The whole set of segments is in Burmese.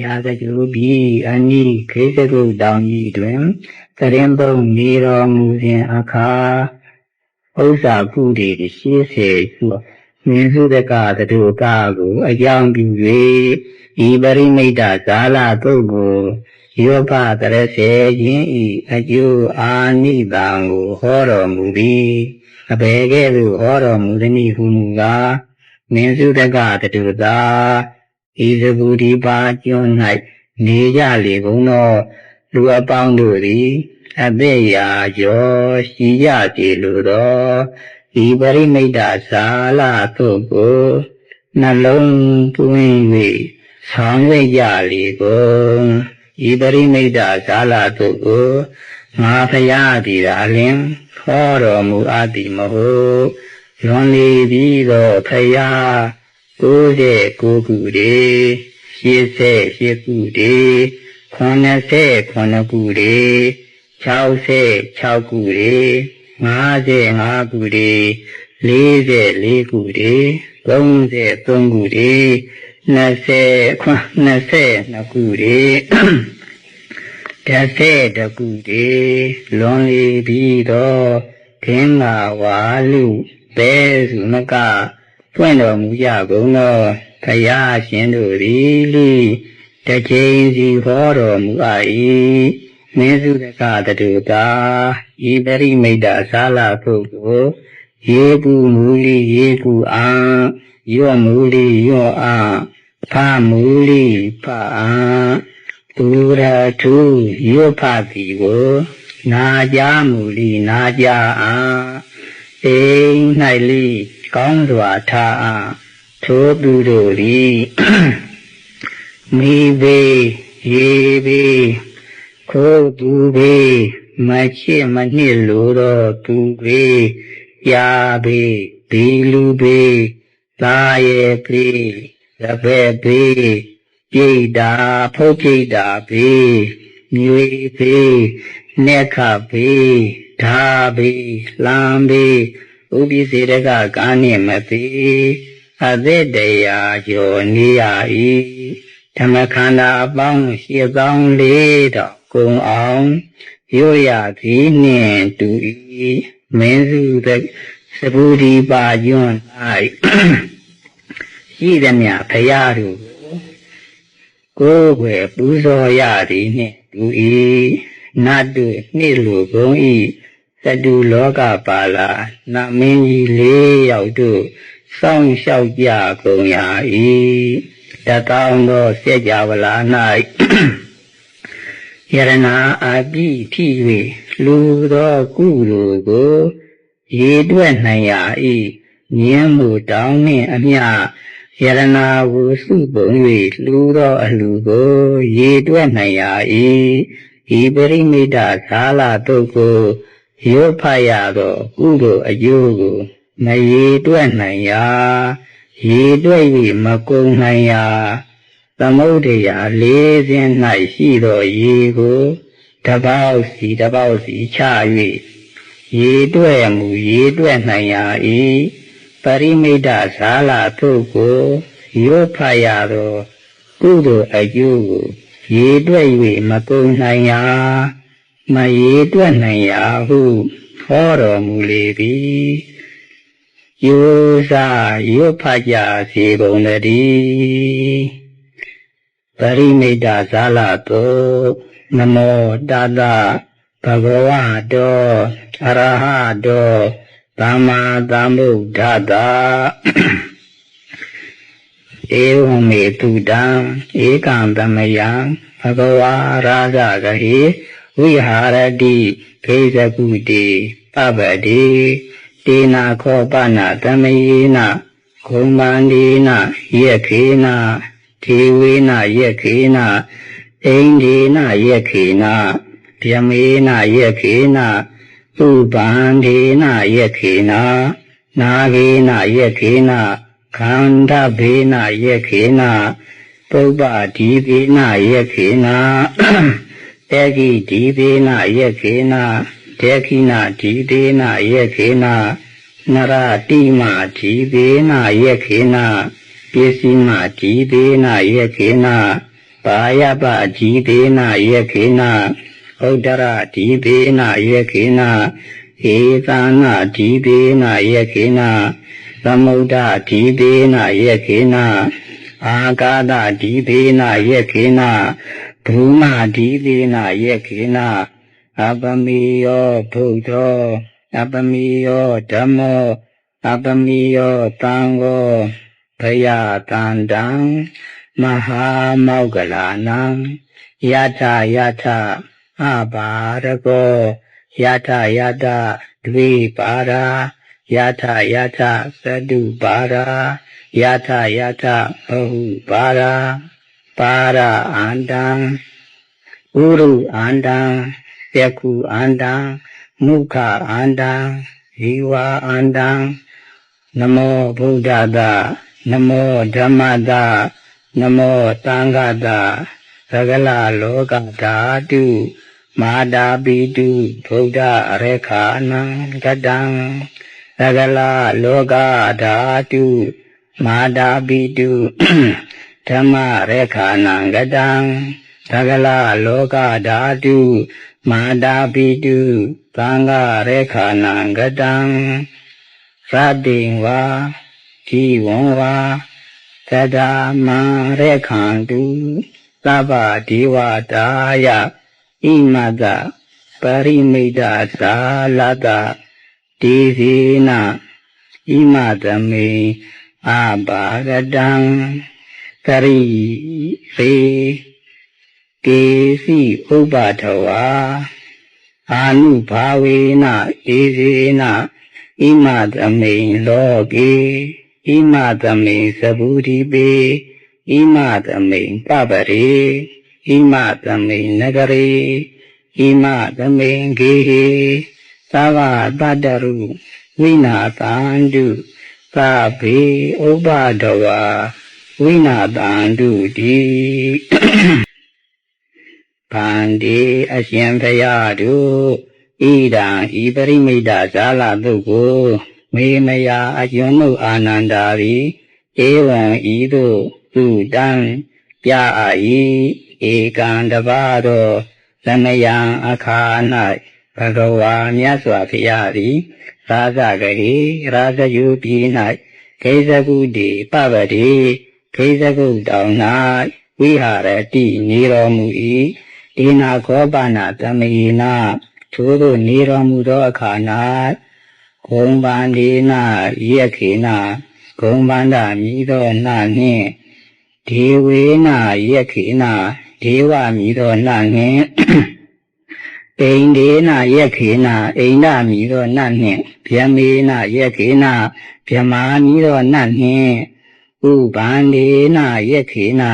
ရာဇဂုပြီးအနိခေသကုတောင်ကြီးတွင်သရင်ပုံနေတော်မူစဉ်အခါဥစ္စာကုတွေ80ခုမြင်းစုတကသတုကာကိုအကြောင်းပြု၍ဤပရိမိတ်တဇာလတုတ်ကိုယောဘတရစေခြင်းဤအကျိုးအာနိသံကိုဟောတော်မူသည်အဘယ်ကဲ့သို့ဟောတော်မူသည်နည်းဟုမူကားမင်းစုတကတတုသာ ဤသဘူဒီပါကျွန်း၌နေကြလေကုန်သောလူအပေါင်းတို့သည်အသက်ရာကျော်ရှိကြစီလိုသောဤပရိမိတ်တဇာလတုတ်ကိုနှလုံးသွင်း၍ဆောင်ရွက်ကြလေကုန်ဤပရိမိတ်တဇာလတုတ်ကိုငါဖရာသည်သာလင်ခေါ်တော်မူအပ်သည်မဟုတ်လွန်လေပြီးသောဖရာ 99ခုတည်း88ခုတည်း89ခုတည်း66ခုတည်း55ခုတည်း44ခုတည်း33ခုတည်း20 22ခုတည်းတစ်ဆယ်တကူတည်းလွန်လေပြီးတော့ခင်းလာဝါလူပဲစုမက ဖွင့်တော်မူကြကုန်သောခရာရှင်တို့သည်လိတစ်ချိန်စီဟောတော်မူအပ်၏မင်းစုတကတူတာဤပရိမိတ်တဇာလာပုဂ္ဂိုလ်ရေကူမူလီရေကူအာယောမူလီယောအာဖာမူလီဖာအာသူရထုယောဖတိကိုနာကြမူလီနာကြအာအိမ်၌လိ ကောင်းစွာထားအားထိုသူတို့သည်မိဘေရေဘေခိုးသူဘေမချစ်မနှစ်လိုတော့သူဘေရာဘေဒီလူဘေသာရဲ့ဘေရပဲဘေပြိတာဖုတ်ပြိတာဘေမြွေဘေနက်ခဘေဓာဘေလံဘေ ဥပိစေတကကာနှင့်မသိအသက်တရားကျော်နေရ၏ဓမ္မခန္ဓာအပေါင်းရှင်းကောင်းလေးတော့ကုံအောင်ရိုးရသည်နှင့်တူ၏မင်းစုသက်သဘူဒီပါညွန်း၌ရှိသည်မြဖရာတို့ကိုယ်ွယ်ပူဇော်ရသည်နှင့်တူ၏နတ်တို့နှိလူကုန်၏ တတူလောကပါလာနမင်းကြီးလေးယောက်တို့စောင့်ရှောက်ကြကုန်ရာ၏တတောင်းသောစက်ကြဝဠာ၌ယရနာအာပိထိ၍လူသောကုလူကိုရေတွက်နိုင်ရာ၏မြင်းမှုတောင်းနှင့်အမျှယရနာကိုစုပုံ၍လူသောအလှကိုရေတွက်နိုင်ရာ၏ဤပရိမိတဇာလာတုတ်ကို ရောဖတ်ရသောကုသိုလ်အကျိုးကိုမရေတွက်နိုင်ရာရေတွက်၍မကုန်နိုင်ရာသမုဒ္ဒရာလေးစင်း၌ရှိသောရေကိုတပေါက်စီတပေါက်စီချ၍ရေတွက်မူရေတွက်နိုင်ရာ၏ပရိမိတ်ဇာလာထုပ်ကိုရောဖတ်ရသောကုသိုလ်အကျိုးကိုရေတွက်၍မကုန်နိုင်ရာ မရေတွက်နိုင်ရာဟုဟောတော်မူလေသည်ယောစာယောဖကြစေကုန်တည်းပရိမိတ်ဇာလတောနမောတတဘဂဝတောအရဟတောသမ္မာသမ္ဗုဒ္ဓတာဧဝမေတုတံဧကံသမယံဘဂဝါရာဇဂဟိ ဝိဟာရတိခေဇကုတိပပတိတေနာခောပနာတမယေနဂုံမန္ဒီနယက်ခေနဒေဝေနယက်ခေနအိန္ဒေနယက်ခေနဗျမေနယက်ခေနဥပန္ဒေနယက်ခေနနာဂေနယက်ခေနခန္ဓဘေနယက်ခေနပုပ္ပဒီဘေနယက်ခေန တေကိဒီဘေနယက်ခေနတေခိနဒီဘေနယက်ခေနနရတိမဒီဘေနယက်ခေနပစ္စည်းမဒီဘေနယက်ခေနပါယပဒီသေနယခေနဥဒ္ဒရဒီသေနယခေနဧသနာဒီသေနယခေနသမုဒ္ဒဒီသေနယခေနအာကာဒဒီသေနယခေန ဘုမဒီသေနယခေနအပမိယောဘုဒ္ဓောအပမိယောဓမ္မောအပမိယောသံဃောဘယတန္တံမဟာမောဂလာနံယထယထအဘာရကောယထယထဒွေပါရာယထယထသတုပါရာယထယထဘဟုပါရာ ပါရာအန္တံဥရုအန္တံယခုအန္တံမုခအန္တံဇီဝအန္တံနမောဗုဒ္ဓတနမောဓမ္မတနမောသံဃတသကလလောကဓာတုမာတာပိတုဗုဒ္ဓရခာနံကတံသကလလောကဓာတုမာတာပိတု ဓမ္မရခာနံကတံသကလလောကဓာတုမာတာပိတုသံဃရခာနံကတံသတိဝါជីဝံဝါသဒ္ဓမံရခန္တုသဗ္ဗဒေဝတာယဣမတပရိမိတ်သာလတဒေဇေနဣမတမေအဘာဂတံ သရိသေကေစီဥပထဝါအာနုဘာဝေနဒေဇေနဣမတမေလောကေဣမတမေသဗုဒိပေဣမတမေပပရေဣမတမေနဂရေဣမတမေဂေဟေသဗ္ဗတတ္တရုဝိနာတန္တုသဗ္ဗေဥပဒဝါ ဝိနာတန္တုတိဗန္တိအရှင်ဘုရားတို့ဣဒံဤပရိမိတ်ဇာလတုကိုမေမယာအကျွန်းမှုအာနန္ဒာရီဧဝံဤသို့သူတံပြအာဤဧကံတပါသောသမယံအခါ၌ဘဂဝါမြတ်စွာဘုရားသည်ရာဇဂရေရာဇယုပြည်၌ခေဇကုတိပပတိ ခေဇကုတောင်၌ဝိဟာရတိနေတော်မူ၏ဒီနာခောပနာတမေနာထိုသို့နေတော်မူသောအခါ၌ဂုံပန္ဒီနာယက်ခေနာဂုံပန္ဒမြည်သောနာနှင့်ဒေဝေနာယက်ခေနာဒေဝမြည်သောနာနှင့်အိန္ဒေနာယက်ခေနာအိန္ဒမြည်သောနာနှင့်ဗျမေနာယက်ခေနာဗျမာမြည်သောနာနှင့် ဥပန္ဒေနာယက်ခေနာ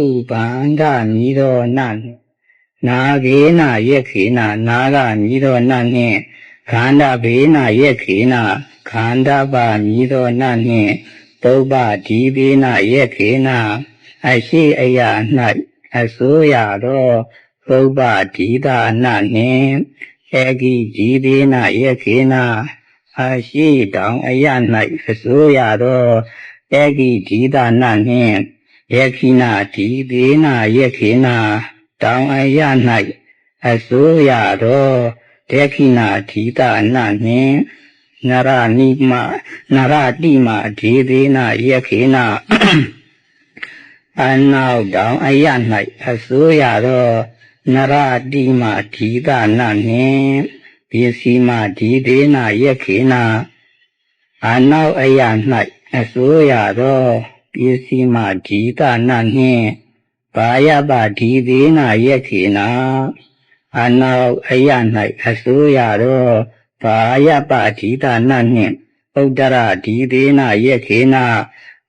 ဥပန္ဒမြည်သောနာနှင့်နာဂေနာယက်ခေနာနာဂမြည်သောနာနှင့်ခန္ဓာဘေးနာယက်ခေနာခန္ဓာပါမြည်သောနာနှင့်သုပ္ပဒီဘေးနာယက်ခေနာအရှိအယ၌အစိုးရသောသုပ္ပဒီတာနာနှင့်ဧကိဒီဘေးနာယက်ခေနာအရှိတောင်အယ၌အစိုးရသော ဧကိဒီတာနာနှင့်ယက္ခိနာဒီဘေးနာယက်ခေနာတောင်အယ၌အစိုးရသောဒေခိနာဓိတာနနှင့်နရနိမနရတိမဒေသေးနာယခေနာအနောက်တောင်အယ၌အစိုးရသောနရတိမဓိတာနနှင့်ပစ္စည်းမဓိသေးနာယခေနာအနောက်အယ၌ အစိုးရသောပစ္စည်းမဓိတာနနှင့်ဘာယပဓိသေးနာယခေနာအနောက်အယ၌အစိုးရသောဘာယပဓိတာနနှင့်ဥဒ္ဒရဒီသေးနာယခေနာ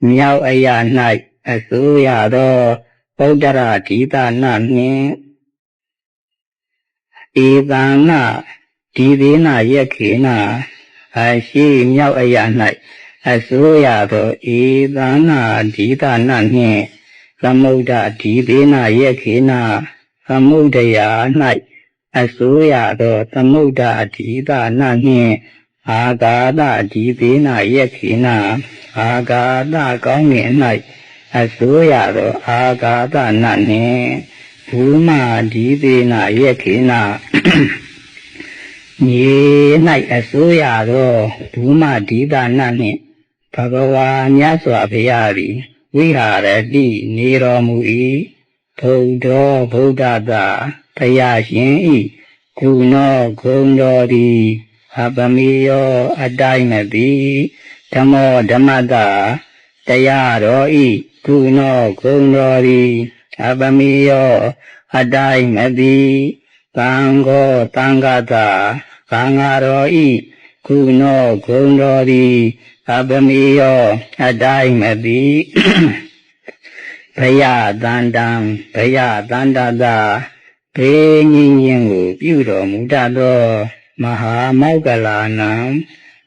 မြောက်အယ၌အစိုးရသောဥဒ္ဒရဒီတာနနှင့်ဧတံနာဒီသေးနာယခေနာအရှိမြောက်အယ၌ အစိုးရသောဧတံနာဒီတာနနှင့်သမုဒ္ဒဒီသေးနာယခေနာသမုဒ္ဒယာ၌အစိုးရသောသမုဒ္ဒအဓိသနာနှင့်အာဂါသအဓိသေးနာယက်ခိနာအာဂါသကောင်းငင်၌အစိုးရသောအာဂါသနနှင့်ဘူမာဒီသေနာယက်ခေနာမြေ၌အစိုးရသောဘူမာဒီသနာနှင့် ဘဂဝါမြတ်စွာဘုရားသည်ဝိဟာရတိနေတော်မူ၏ဘုဒ္ဓဗုဒ္ဓသာဘုရားရှင်၏ကုနောဂုံတော်သည်အပမေယောအတိုင်းမသည်ဓမ္မောဓမ္မတာတရားတော်ဤကုနောဂုံတော်သည်အပမေယောအတိုင်းမသည်သံဃောသံဃတာသံဃာတော်ဤကုနောဂုံတော်သည် အပမေယောအတိုင်းမသည်ဘယတန္တံဘယတန္တတာဘေးငင်းခြင်းကိုပြုတော်မူတတ်သောမဟာမောက္ကလာနံ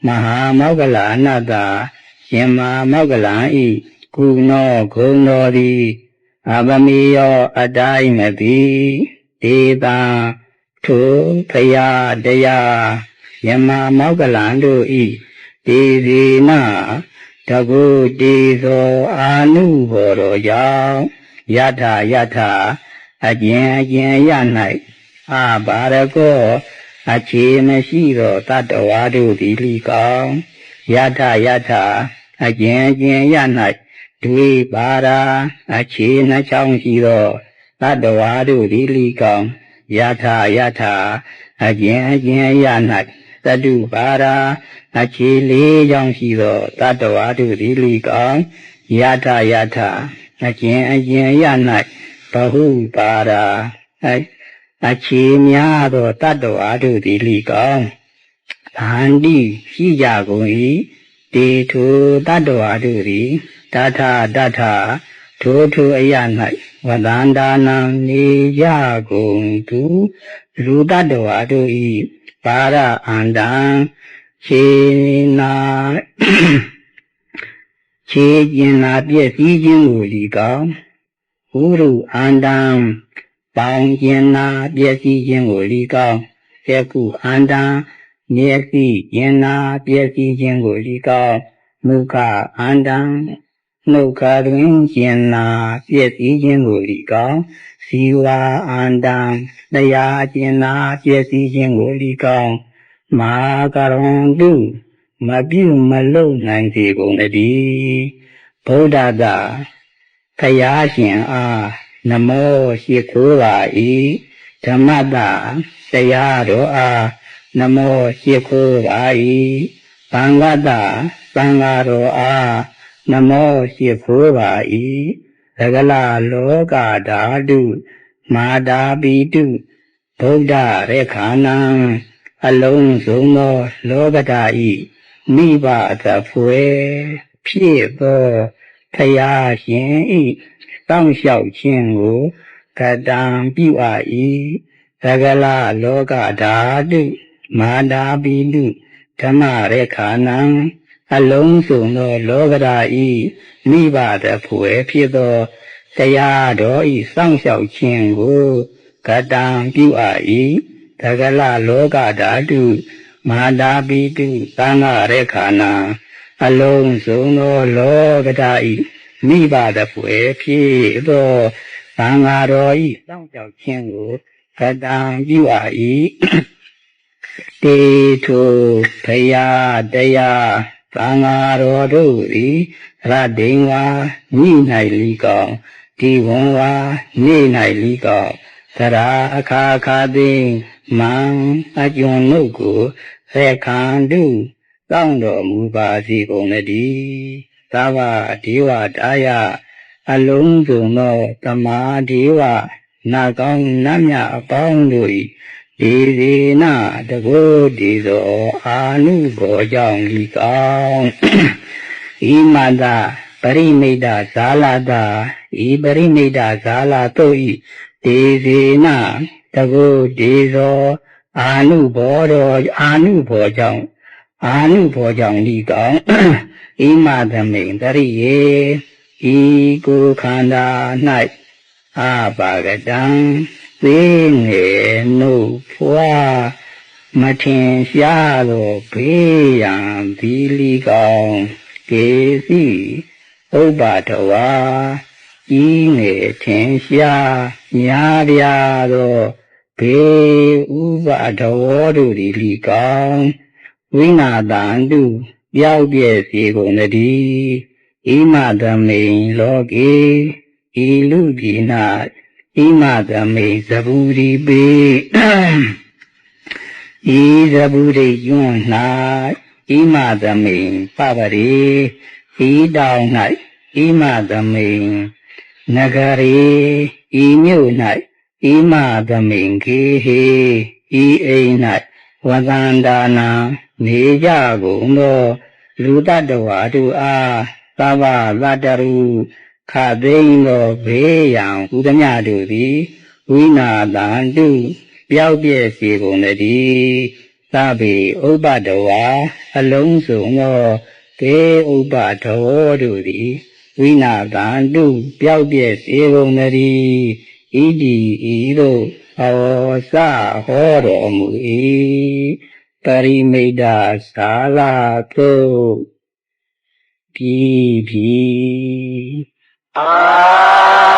မဟာမောက္ကလာအနတ္တရှင်မဟာမောက္ကလာဤကုနောဂုံတော်သည်အပမေယောအတိုင်းမသည်ဒေတာထိုဖယားတရားယမမောက္ကလံတို့ဤ ဒေဒီနာတကုတေသောအာနုဘော်တော်ကြောင့်ယထာယထာအကျင်အကျင်ရ၌အာဘာရကောအခြေမရှိသောတတ္တဝါတို့သည်လီကောင်းယထာယထာအကျင်အကျင်ရ၌ဒွေပါရာအခြေနှချောင်းရှိသောတတ္တဝါတို့သည်လီကောင်းယထာယထာအကျင်အကျင်ရ၌ သတုပါရာအခြေလေးကြောင့်ရှိသောတတ္တဝါတို့သည်လီကောင်းယထာယထာအကျင်အကျင်ရ၌ဘဟုပါရာအအခြေများသောတတ္တဝါတို့သည်လီကောင်းဗန္တိရှိကြကုန်၏တေထုတတ္တဝါတို့သည်တထတထထိုထိုအရ၌ဝတန္တာနံနေကြကုန်သူလူတတ္တဝါတို့၏ ပါရအန္တံခြေနာခြေကျင်နာပြည့်စည်ခြင်းကိုလီကောင်းဥရုအန္တံပေါင်းကျင်နာပြည့်စည်ခြင်းကိုလီကောင်းသက္ကုအန္တံမျက်စိကျင်နာပြည့်စည်ခြင်းကိုလီကောင်းမုခအန္တံ နှုတ်ခါတွင်ကျင်နာပြည့်စည်ခြင်းကိုလီကောင်းဇီဝအန္တံတရားကျင်နာပြည့်စည်ခြင်းကိုလီကောင်းမဟာကရုံတုမပြုမလုံနိုင်စေကုန်တည်းဗုဒ္ဓတာဖယားရှင်အားနမောရှိခိုးပါ၏ဓမ္မတာတရားတော်အားနမောရှိခိုးပါ၏သံဃတာသံဃာတော်အား နမောရှိခိုးပါ၏သကလလောကဓာတုမာတာပိတုဗုဒ္ဓရေခာနံအလုံးစုံသောလောကဓာဤမိဘသဖွယ်ဖြစ်သောဖယားရှင်ဤတောင်းလျှောက်ခြင်းကိုကတံပြုအပ်၏သကလလောကဓာတုမာတာပိတုဓမ္မရေခာနံ အလုံးစုံသောလောကဓာဤမိဘသဖွယ်ဖြစ်သောတရားတော်ဤစောင့်ရှောက်ခြင်းကိုကတံပြုအပ်၏သကလလောကဓာတုမာတာပိတုသံဃရေခာနာအလုံးစုံသောလောကဓာဤမိဘတဖွယ်ဖြစ်သောသံဃာတော်ဤစောင့်ကြောက်ခြင်းကိုကတံပြုအပ်၏တေထုဖယားတရား သံဃာတော်တို့သည်ရဒိန်ဝါမိ၌လီကောင်ဒီဝံဝါနေ၌လီကောင်သရာအခါခါသိမံအကျုံနှုတ်ကိုသေခန္တုတောင်းတော်မူပါစီကုန်တည်းသာဝဒေဝတာယအလုံးစုံသောတမာဒေဝနာကောင်းနတ်မြအပေါင်းတို့၏ ဒီဒီနာတကုဒီသောအာနုဘောကြောင့်ဤကောင်းဤမတပရိမိတ်ဇာလတာဤပရိမိတ်ဇာလတို့ဤဒီဒီနာတကုဒီသောအာနုဘောတော်အာနုဘောကြောင့်အာနုဘောကြောင့်ဤကောင်းဤမသမိန်တရိယေဤကိုခန္ဓာ၌အာပါကတံသေးငယ် နှုတ်ဖွာမထင်ရှားသောဘေးရန်ဒီလီကောင်ကေစီဥပ္ပါဒဝါဤငယ်ထင်ရှားများပြားသောဘေဥပ္ပါဒဝောတို့သည်လီကောင်းဝိနာတန်တုရောက်ပြည့်စီကုန်တည်းဣမသမိန်လောကေဤလူပြည်၌ ဣမသမိန်သဘူရီပေဤသဘူရိယွန်း၌ဣမသမိန်ပပရိဤတောင်၌ဣမသမိန်နဂရေဤမြို့၌ဣမသမိန်ခေဟေဤအိမ်၌ဝသန္တာနာနေကြကုန်သောလူတတ္တဝါတို့အားသဗ္ဗလတ္တရု ခသိန်းသောဘေးရန်ဟူသည်များတို့သည်ဝိနာတန်တုပျောက်ပြည့်စေကုန်တည်းသဗ္ဗေဥပ္ပတဝါအလုံးစုံသောဒေဥပ္ပတဝောတို့သည်ဝိနာတန်တုပျောက်ပြည့်စေကုန်တည်းဣတိဤသို့ဟောစဟောတော်မူ၏ပရိမိတ်တာသာလာသုပြီပြီ Amen.